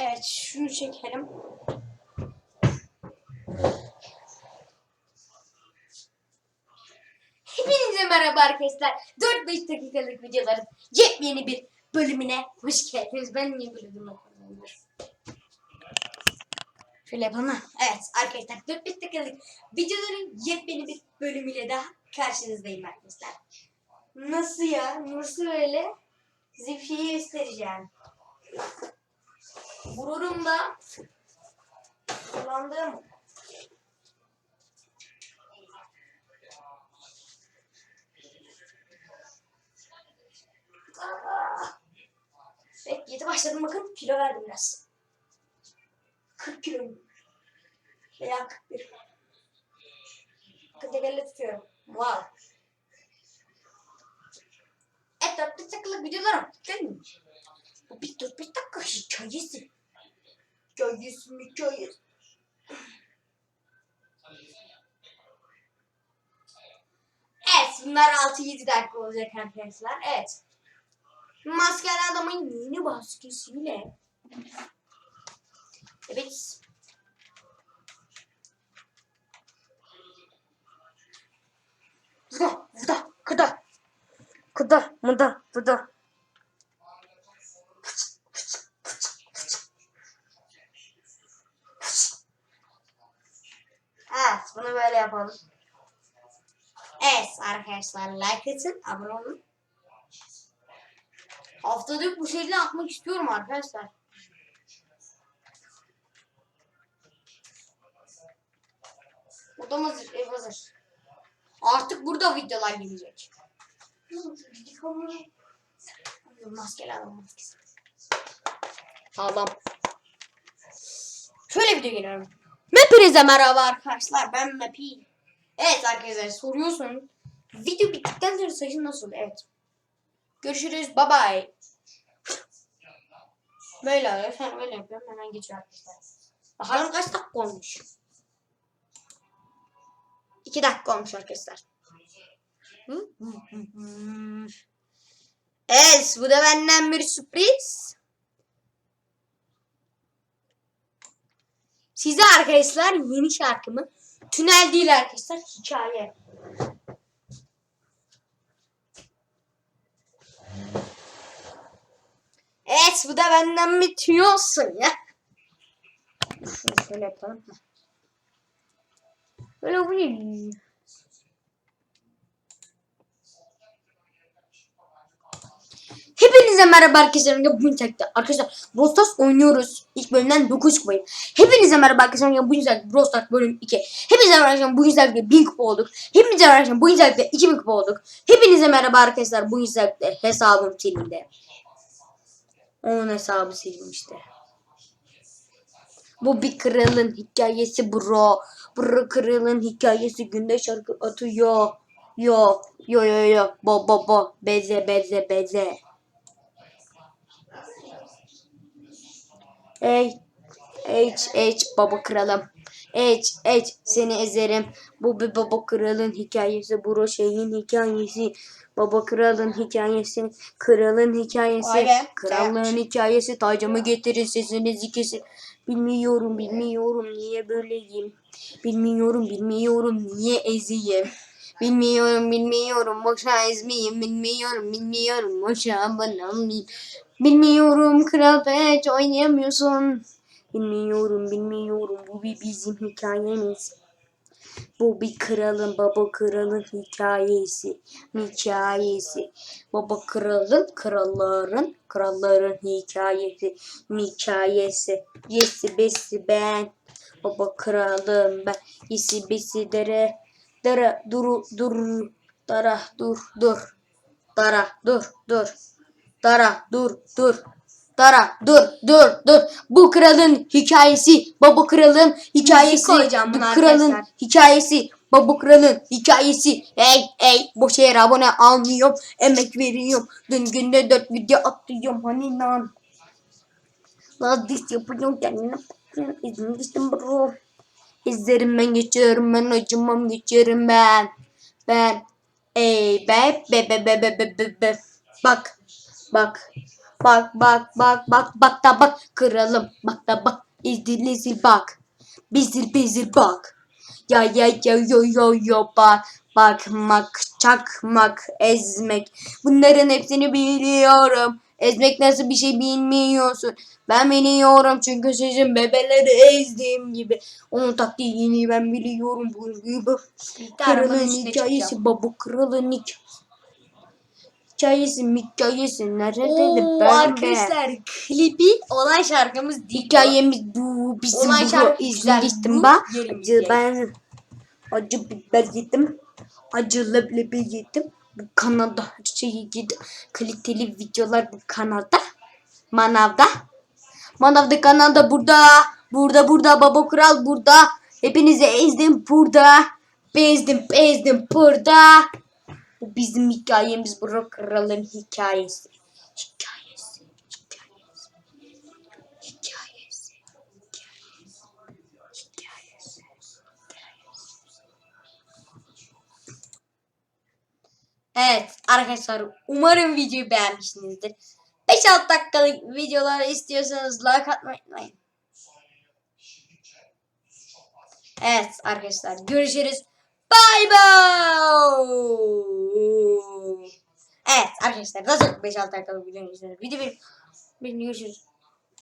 Evet şunu çekelim. Hepinize merhaba arkadaşlar. 4-5 dakikalık videoların yepyeni bir bölümüne hoş geldiniz. Ben niye böyle durmak Şöyle ha. Evet arkadaşlar 4-5 dakikalık videoların yepyeni bir bölümüyle daha karşınızdayım arkadaşlar. Nasıl ya? Nasıl öyle? Size şey göstereceğim. Gururumda kullandığım! Evet yedi başladım bakın kilo verdim biraz. 40 kilo. Veya 41. Bakın tekelle tutuyorum. Wow. Evet 4 dakikalık videolarım. Bu bir 4 dakika hikayesi. Hikayesi mi hikayesi. Evet bunlar 6-7 dakika olacak arkadaşlar. Evet. Maskeli adamın yeni maskesiyle. Evet. Burada, burada, kıda. Kıda, mıda, burada. Evet, bunu böyle yapalım. Evet arkadaşlar like atın, abone olun. Haftalık bu şekilde atmak istiyorum arkadaşlar. Odam hazır, ev hazır. Artık burada videolar gelecek. Maskeli adam maskesi. Adam. Şöyle video geliyorum. Hepinize merhaba arkadaşlar. Ben Mepi. Evet arkadaşlar soruyorsun. Video bittikten sonra saçın nasıl? Evet. Görüşürüz. Bye bye. Böyle oluyor. Sen öyle yapıyorum. Hemen geçiyor arkadaşlar. Bakalım kaç dakika olmuş. 2 dakika olmuş arkadaşlar. Evet, bu da benden bir sürpriz. Size arkadaşlar yeni şarkımı Tünel değil arkadaşlar, hikaye. Evet, bu da benden bir tüyosun ya. Şunu şöyle yapalım. Böyle bu Hepinize merhaba arkadaşlar. Bugün tekte arkadaşlar Brawl oynuyoruz. İlk bölümden 9 kupayım. Hepinize merhaba arkadaşlar. Bugün tekte Brawl bölüm 2. Hepinize merhaba arkadaşlar. Bugün tekte 1000 kupa olduk. Hepinize merhaba arkadaşlar. Bugün tekte 2000 kupa olduk. Hepinize merhaba arkadaşlar. Bugün tekte hesabım silindi. Onun hesabı silinmişti. Bu bir kralın hikayesi bro. Bro kralın hikayesi günde şarkı atıyor. Yo yo yo yo bo bo bo beze beze beze. Ey H H baba kralım. H H seni ezerim. Bu bir baba kralın hikayesi. Bu şeyin hikayesi. Baba kralın hikayesi. Kralın hikayesi. Vay be. Krallığın hikayesi. Tacımı getirin sesinizi kesin. Bilmiyorum bilmiyorum niye böyleyim. Bilmiyorum bilmiyorum niye eziyim. Bilmiyorum bilmiyorum boşa ezmeyeyim. Bilmiyorum bilmiyorum boşa banalmayayım. Bilmiyorum kral hiç oynayamıyorsun. Bilmiyorum bilmiyorum bu bir bizim hikayemiz. Bu bir kralın baba kralın hikayesi. Hikayesi. Baba kralın kralların kralların hikayesi. Hikayesi. Yesi besi ben. Baba kralım ben. Yesi besi dere. Dara dur dur. Dara dur dur. Dara dur dur. Dara dur dur. Dara dur dur dur. Bu kralın hikayesi, baba kralın hikayesi, bu kralın arkadaşlar. hikayesi, baba kralın hikayesi. Hey hey boş yere abone almıyorum. Emek veriyorum. Dün günde 4 video atıyorum hani lan. Lan diş yapıyorum kendine. İzin geçtim bro. İzlerim ben geçerim ben acımam geçerim ben. Ben. Ey be be be be be be be. Bak Bak. Bak bak bak bak bak da bak kralım bak da bak izdir ezil bak. Bizir bizir bak. Ya ya ya yo yo yo bak. Bakmak çakmak ezmek. Bunların hepsini biliyorum. Ezmek nasıl bir şey bilmiyorsun. Ben biliyorum çünkü sizin bebeleri ezdiğim gibi. Onun taktiğini ben biliyorum. Bu gibi. Kralın hikayesi baba kralın hikayesi hikayesi hikayesi nerede Oo, ben arkadaşlar klibi olan şarkımız. Hikayemiz bu bizim Olan şarkı izlemiştim Bu ben. Acı ben acı biber yedim. Acı leblebi yedim. Bu kanalda her şeyi yedim. Kaliteli videolar bu kanalda. Manavda. Manavda kanalda burada. Burada burada baba kral burada. Hepinizi ezdim burada. Bezdim bezdim burada. Bu bizim hikayemiz. Bu kralın hikayesi. Hikayesi. Hikayesi. Hikayesi. Hikayesi. Evet arkadaşlar umarım videoyu beğenmişsinizdir. 5-6 dakikalık videolar istiyorsanız like atmayı unutmayın. Evet arkadaşlar görüşürüz. Bye. Evet arkadaşlar nasıl 5-6 dakikalık video izlediniz? Video bir, bir görüşürüz.